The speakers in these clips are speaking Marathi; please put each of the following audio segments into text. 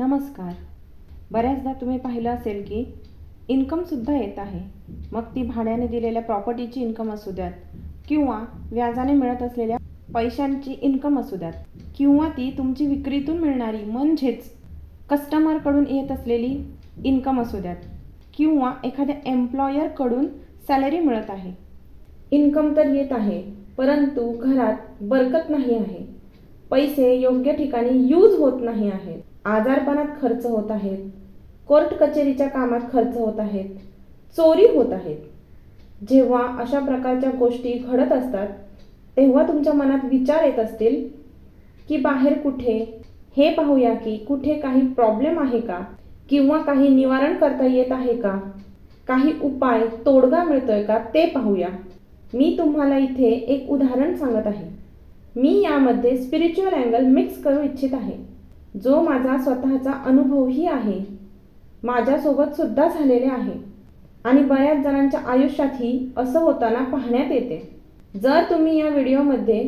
नमस्कार. बऱ्याचदा तुम्ही पाहिलं असेल की इन्कमसुद्धा येत आहे. मग ती भाड्याने दिलेल्या प्रॉपर्टीची इन्कम असू द्यात किंवा व्याजाने मिळत असलेल्या पैशांची इन्कम असू द्यात किंवा ती तुमची विक्रीतून मिळणारी म्हणजेच कस्टमरकडून येत असलेली इन्कम असू द्यात किंवा एखाद्या एम्प्लॉयरकडून सॅलरी मिळत आहे. इन्कम तर येत आहे परंतु घरात बरकत नाही आहे. पैसे योग्य ठिकाणी यूज होत नाही आहेत. आजारपणात खर्च होत आहेत. कोर्ट कचेरीच्या कामात खर्च होत आहेत. चोरी होत आहेत. जेव्हा अशा प्रकारच्या गोष्टी घडत असतात तेव्हा तुमच्या मनात विचार येत असतील की बाहेर कुठे? हे पाहूया की कुठे काही प्रॉब्लेम आहे का? किंवा काही निवारण करता येत आहे का? काही उपाय तोडगा मिळतोय का? ते पाहूया. मी तुम्हाला इथे एक उदाहरण सांगत आहे. मी यामध्ये स्पिरिच्युअल अँगल मिक्स करू इच्छित आहे. जो माझा स्वतःचा अनुभवही आहे माझ्यासोबत सुद्धा झालेले आहे. आणि बऱ्याच जणांच्या आयुष्यातही असं होताना पाहण्यात येते. जर तुम्ही या व्हिडिओमध्ये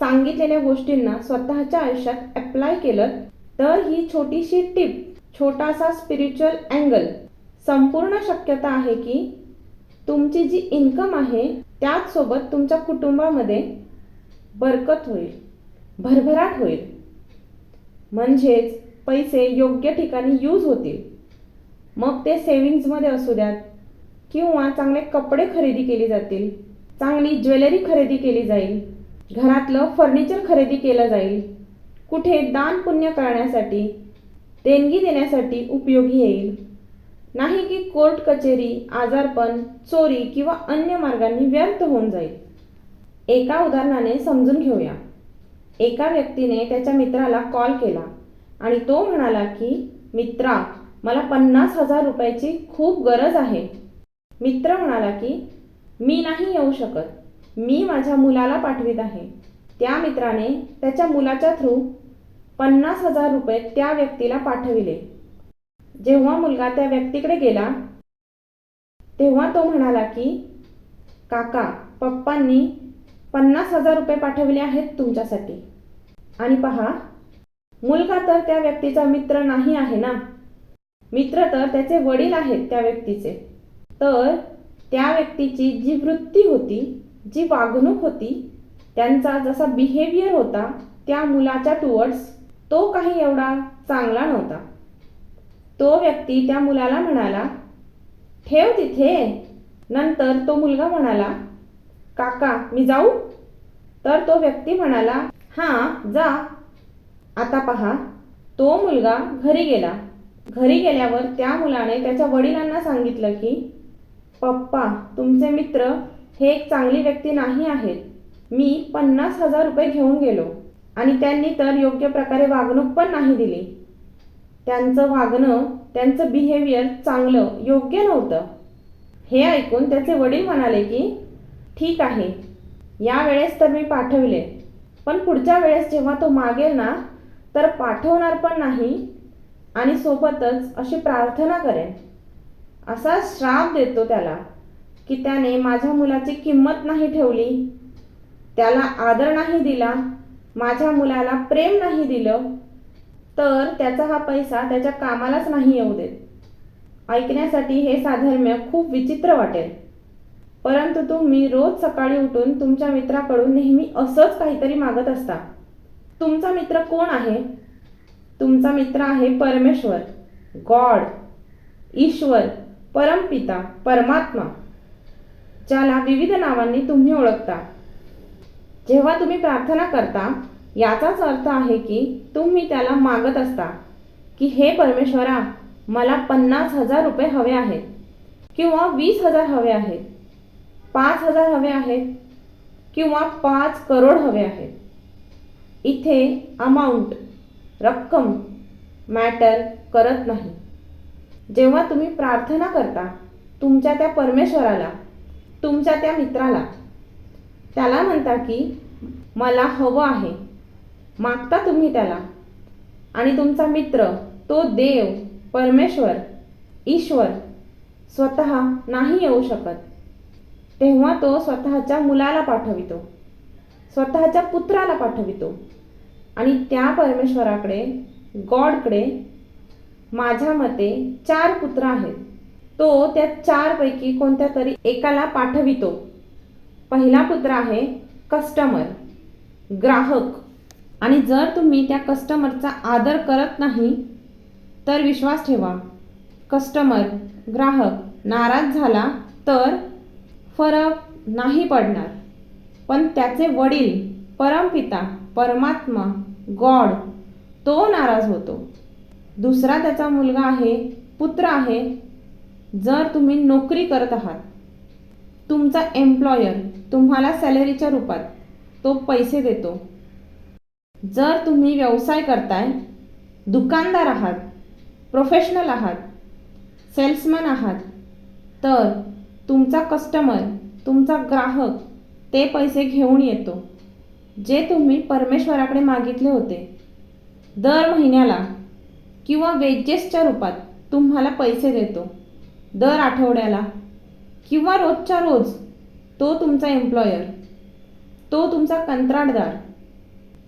सांगितलेल्या गोष्टींना स्वतःच्या आयुष्यात अप्लाय केलं तर ही छोटीशी टिप छोटासा स्पिरिच्युअल अँगल संपूर्ण शक्यता आहे की तुमची जी इन्कम आहे त्याचसोबत तुमच्या कुटुंबामध्ये बरकत होईल भरभराट होईल. म्हणजेच पैसे योग्य ठिकाणी यूज होतील. मग ते सेविंग्जमध्ये असू द्यात. किंवा चांगले कपडे खरेदी केली जातील. चांगली ज्वेलरी खरेदी केली जाईल. घरातलं फर्निचर खरेदी केलं जाईल. कुठे दान पुण्य करण्यासाठी देणगी देण्यासाठी उपयोगी येईल. नाही की कोर्ट कचेरी आजारपण चोरी किंवा अन्य मार्गांनी व्यर्थ होऊन जाईल. एका उदाहरणाने समजून घेऊया. एका व्यक्तीने त्याच्या मित्राला कॉल केला आणि तो म्हणाला की मित्रा मला पन्नास हजार रुपयाची खूप गरज आहे. मित्र म्हणाला की मी नाही येऊ शकत. मी माझ्या मुलाला पाठवित आहे. त्या मित्राने त्याच्या मुलाच्या थ्रू पन्नास हजार रुपये त्या व्यक्तीला पाठविले. जेव्हा मुलगा त्या व्यक्तीकडे गेला तेव्हा तो म्हणाला की काका पप्पांनी पन्नास हजार रुपये पाठवले आहेत तुमच्यासाठी. आणि पहा मुलगा तर त्या व्यक्तीचा मित्र नाही आहे ना? मित्र तर त्याचे वडील आहेत त्या व्यक्तीचे. तर त्या व्यक्तीची जी वृत्ती होती जी वागणूक होती त्यांचा जसा बिहेवियर होता त्या मुलाच्या टुवर्ड्स तो काही एवढा चांगला नव्हता. तो व्यक्ती त्या मुलाला म्हणाला ठेव तिथे. नंतर तो मुलगा म्हणाला काका मी जाऊ? तर तो व्यक्ती म्हणाला हां जा. आता पहा तो मुलगा घरी गेला. घरी गेल्यावर त्या मुलाने त्याच्या वडिलांना सांगितलं की पप्पा तुमचे मित्र हे एक चांगली व्यक्ती नाही आहेत. मी पन्नास हजार रुपये घेऊन गेलो आणि त्यांनी तर योग्य प्रकारे वागणूक पण नाही दिली. त्यांचं वागणं त्यांचं बिहेवियर चांगलं योग्य नव्हतं. हे ऐकून त्याचे वडील म्हणाले की ठीक आहे. या वेळेस तर मी पाठविले. पण पुढच्या वेळेस जेव्हा तो मागेल ना तर पाठवणार पण नाही आणि सोबतच अशी प्रार्थना करेन. असा श्राप देतो त्याला की त्याने माझ्या मुलाची किंमत नाही ठेवली. त्याला आदर नाही दिला. माझ्या मुलाला प्रेम नाही दिलं. तर त्याचा हा पैसा त्याच्या कामालाच नाही येऊ देत. ऐकण्यासाठी हे साधर्म्य खूप विचित्र वाटेल. परंतु तुम्ही रोज सकाळी उठून तुमच्या मित्राकडून नेहमी असंच काहीतरी मागत असता. तुमचा मित्र कोण आहे? तुमचा मित्र आहे परमेश्वर गॉड ईश्वर परमपिता परमात्मा ज्याला विविध नावांनी तुम्ही ओळखता. जेव्हा तुम्ही प्रार्थना करता याचाच अर्थ आहे की तुम्ही त्याला मागत असता की हे परमेश्वरा मला पन्नास हजार रुपये हवे आहेत किंवा वीस हजार हवे आहेत. पाच हजार हवे आहेत किंवा पाच करोड हवे आहेत. इथे अमाऊंट रक्कम मॅटर करत नाही. जेव्हा तुम्ही प्रार्थना करता तुमच्या त्या परमेश्वराला तुमच्या त्या मित्राला त्याला म्हणता की मला हवं आहे. मागता तुम्ही त्याला. आणि तुमचा मित्र तो देव परमेश्वर ईश्वर स्वतः नाही येऊ शकत. तेव्हा तो स्वतःच्या मुलाला पाठवितो. स्वतःच्या पुत्राला पाठवितो. आणि त्या परमेश्वराकडे गॉडकडे माझ्या मते चार पुत्र आहेत. तो त्या चारपैकी कोणत्या तरी एकाला पाठवितो. पहिला पुत्र आहे कस्टमर ग्राहक. आणि जर तुम्ही त्या कस्टमरचा आदर करत नाही तर विश्वास ठेवा. कस्टमर ग्राहक नाराज झाला तर फरक नाही पडणार. पण त्याचे वडील परमपिता परमात्मा गॉड तो नाराज होतो. दुसरा त्याचा मुलगा आहे पुत्र आहे. जर तुम्ही नोकरी करत आहात तुमचा एम्प्लॉयर तुम्हाला सॅलरीच्या रूपात तो पैसे देतो. जर तुम्ही व्यवसाय करताय दुकानदार आहात प्रोफेशनल आहात सेल्समन आहात तर तुमचा कस्टमर तुमचा ग्राहक ते पैसे घेऊन येतो. जे तुम्ही परमेश्वराकडे मागितले होते. दर महिन्याला किंवा वेजेसच्या रूपात तुम्हाला पैसे देतो. दर आठवड्याला किंवा रोजच्या रोज तो तुमचा एम्प्लॉयर तो तुमचा कंत्राटदार.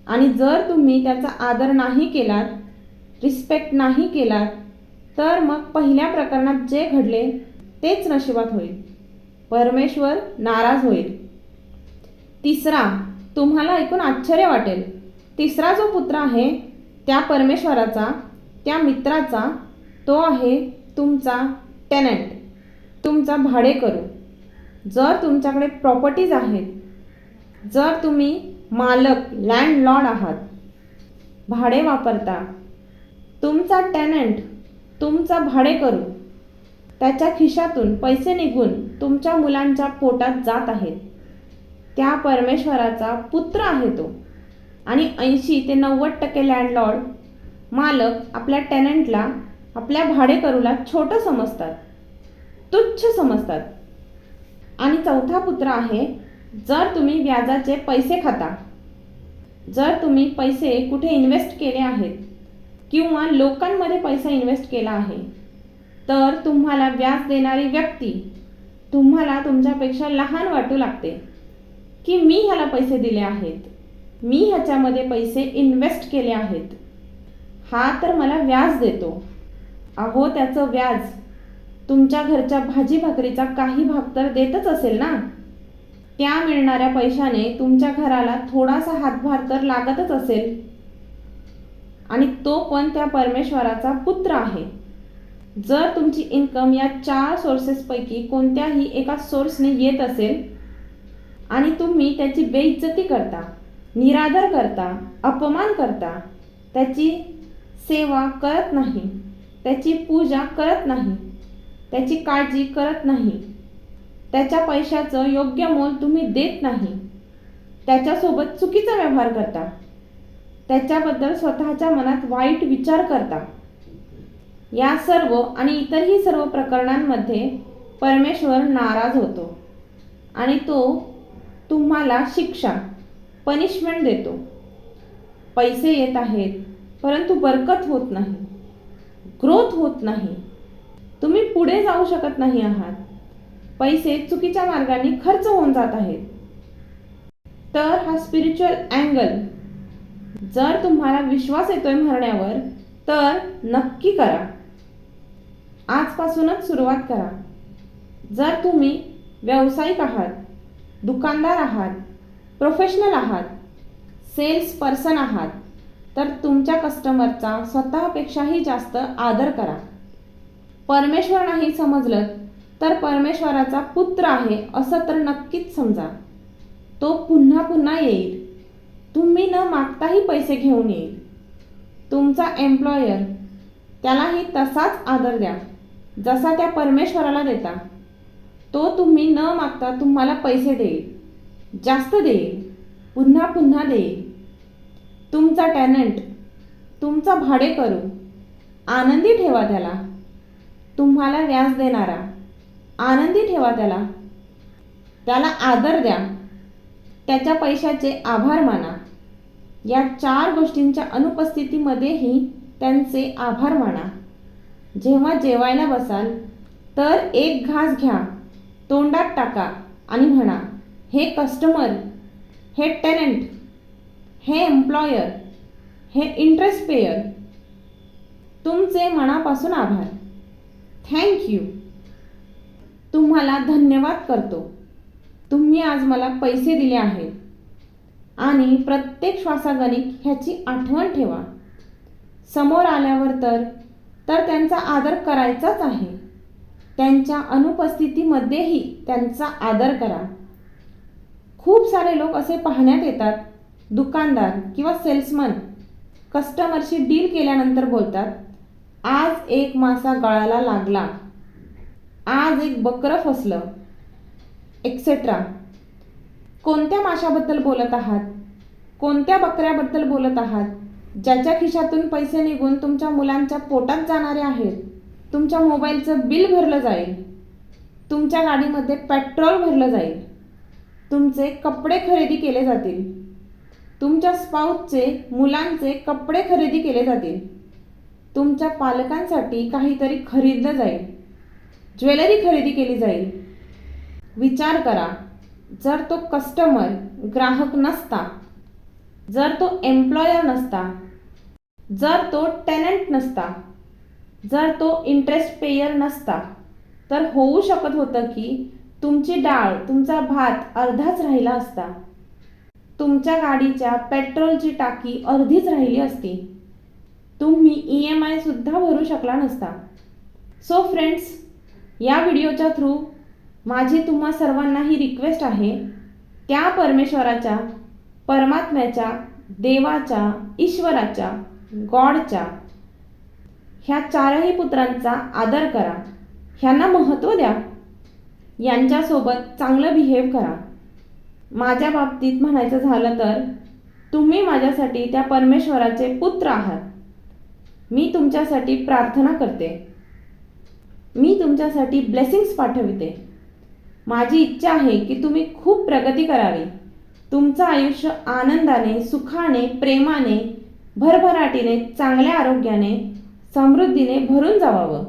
आणि जर तुम्ही त्याचा आदर नाही केलात रिस्पेक्ट नाही केलात तर मग पहिल्या प्रकरणात जे घडले तेच नशिबात होईल. परमेश्वर नाराज होईल. तिसरा तुम्हाला ऐकून आश्चर्य वाटेल. तिसरा जो पुत्र आहे त्या परमेश्वराचा त्या मित्राचा तो आहे तुमचा टेनंट तुमचा भाडेकरू. जर तुमच्याकडे प्रॉपर्टीज आहेत जर तुम्ही मालक लँडलॉर्ड आहात भाडे वापरता तुमचा टेनंट तुमचा भाडेकरू त्याच्या खिशातून पैसे निघून तुमच्या मुलांच्या पोटात जात आहेत. त्या परमेश्वराचा पुत्र आहे तो. आणि ऐंशी ते नव्वद टक्के लँडलॉर्ड मालक आपल्या टेनंटला आपल्या भाडेकरूला छोटं समजतात तुच्छ समजतात. आणि चौथा पुत्र आहे जर तुम्ही व्याजाचे पैसे खाता जर तुम्ही पैसे कुठे इन्व्हेस्ट केले आहेत किंवा लोकांमध्ये पैसा इन्व्हेस्ट केला आहे तर तुम्हाला व्याज देणारी व्यक्ती तुम्हाला तुमच्यापेक्षा लहान वाटू लागते की मी ह्याला पैसे दिले आहेत. मी ह्याच्यामध्ये पैसे इन्व्हेस्ट केले आहेत. हा तर मला व्याज देतो. अहो त्याचं व्याज तुमच्या घरच्या भाजी भाकरीचा काही भाग तर देतच असेल ना? त्या मिळणाऱ्या पैशाने तुमच्या घराला थोडासा हातभार तर लागतच असेल. आणि तो पण त्या परमेश्वराचा पुत्र आहे. जर तुमची इन्कम या चार सोर्सेसपैकी कोणत्याही एका सोर्सने येत असेल आणि तुम्ही त्याची बेइज्जती करता निरादर करता अपमान करता त्याची सेवा करत नाही त्याची पूजा करत नाही त्याची काळजी करत नाही त्याच्या पैशाचं योग्य मोल तुम्ही देत नाही त्याच्यासोबत चुकीचा व्यवहार करता त्याच्याबद्दल स्वतःच्या मनात वाईट विचार करता. या सर्व आणि इतरही सर्व प्रकरणांमध्ये परमेश्वर नाराज होतो आणि तो तुम्हाला शिक्षा पनिशमेंट देतो. पैसे येत आहेत परंतु बरकत होत नाही ग्रोथ होत नाही. तुम्ही पुढे जाऊ शकत नाही आहात. पैसे चुकीच्या मार्गाने खर्च होऊन जात आहेत. तर हा स्पिरिच्युअल अँगल जर तुम्हाला विश्वास येतोय म्हणण्यावर तर नक्की करा. आजपासूनच सुरुवात करा. जर तुम्ही व्यावसायिक आहात दुकानदार आहात प्रोफेशनल आहात सेल्स पर्सन आहात तर तुमच्या कस्टमरचा स्वतःपेक्षाही जास्त आदर करा. परमेश्वर नाही समजलं तर परमेश्वराचा पुत्र आहे असं तर नक्कीच समजा. तो पुन्हा पुन्हा येईल. तुम्ही न मागताही पैसे घेऊन येईल. तुमचा एम्प्लॉयर त्यालाही तसाच आदर द्या. जसा त्या परमेश्वराला देता तो तुम्ही न मागता तुम्हाला पैसे देईल जास्त देईल पुन्हा पुन्हा देईल. तुमचा टॅलेंट तुमचा भाडे करू आनंदी ठेवा त्याला. तुम्हाला व्याज देणारा आनंदी ठेवा त्याला. त्याला आदर द्या. त्याच्या पैशाचे आभार माना. या चार गोष्टींच्या अनुपस्थितीमध्येही त्यांचे आभार माना. जेव्हा जेवायला बसाल तर एक घास घ्या तोंडात टाका आणि म्हणा हे कस्टमर हे टेनंट हे एम्प्लॉयर हे इंटरेस्ट पेयर तुमचे मनापासून आभार. थँक यू तुम्हाला धन्यवाद करतो. तुम्ही आज मला पैसे दिले आहेत. आणि प्रत्येक श्वासागणिक ह्याची आठवण ठेवा. समोर आल्यावर तर तर त्यांचा आदर करायचाच आहे. त्यांच्या अनुपस्थितीमध्येही त्यांचा आदर करा. खूप सारे लोक असे पाहण्यात येतात. दुकानदार किंवा सेल्समन कस्टमरशी डील केल्यानंतर बोलतात आज एक मासा गळाला लागला. आज एक बकरं फसलं. एक्सेट्रा कोणत्या माशाबद्दल बोलत आहात? कोणत्या बकऱ्याबद्दल बोलत आहात? ज्याच्या खिशातून पैसे निघून तुमच्या मुलांच्या पोटात जाणारे आहेत तुमच्या मोबाईलचं बिल भरलं जाईल तुमच्या गाडीमध्ये पेट्रोल भरलं जाईल तुमचे कपडे खरेदी केले जातील तुमच्या स्पाऊसचे मुलांचे कपडे खरेदी केले जातील तुमच्या पालकांसाठी काहीतरी खरीदलं जाईल ज्वेलरी खरेदी केली जाईल. विचार करा जर तो कस्टमर ग्राहक नसता जर तो एम्प्लॉयर नसता जर तो टेनंट नसता जर तो इंटरेस्ट पेयर नसता तर होऊ शकत होतं की तुमची डाळ तुमचा भात अर्धाच राहिला असता. तुमच्या गाडीच्या पेट्रोलची टाकी अर्धीच राहिली असती. तुम्ही ई एम आयसुद्धा भरू शकला नसता. सो फ्रेंड्स या व्हिडिओच्या थ्रू माझी तुम्हा सर्वांना ही रिक्वेस्ट आहे त्या परमेश्वराच्या परमात्म्याच्या देवाच्या ईश्वराच्या गॉडच्या ह्या चारही पुत्रांचा आदर करा. ह्यांना महत्त्व द्या. यांच्यासोबत चांगलं बिहेव करा. माझ्या बाबतीत म्हणायचं झालं तर तुम्ही माझ्यासाठी त्या परमेश्वराचे पुत्र आहात. मी तुमच्यासाठी प्रार्थना करते. मी तुमच्यासाठी ब्लेसिंग्स पाठविते. माझी इच्छा आहे की तुम्ही खूप प्रगती करावी. तुमचं आयुष्य आनंदाने सुखाने प्रेमाने भरभराटीने चांगल्या आरोग्याने समृद्धीने भरून जावावं.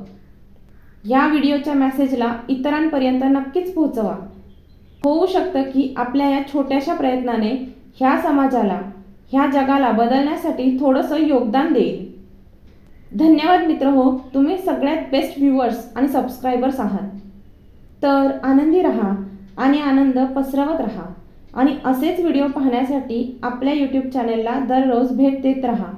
या व्हिडिओच्या मेसेजला इतरांपर्यंत नक्कीच पोहोचवा. होऊ शकतं की आपल्या या छोट्याशा प्रयत्नाने ह्या समाजाला ह्या जगाला बदलण्यासाठी थोडंसं योगदान देईल. धन्यवाद मित्र हो तुम्ही सगळ्यात बेस्ट व्ह्युअर्स आणि सबस्क्रायबर्स आहात. तर आनंदी रहा आणि आनंद पसरवत रहा. आणि असेच व्हिडिओ पाहण्यासाठी आपल्या यूट्यूब चॅनेलला दररोज भेट देत राहा.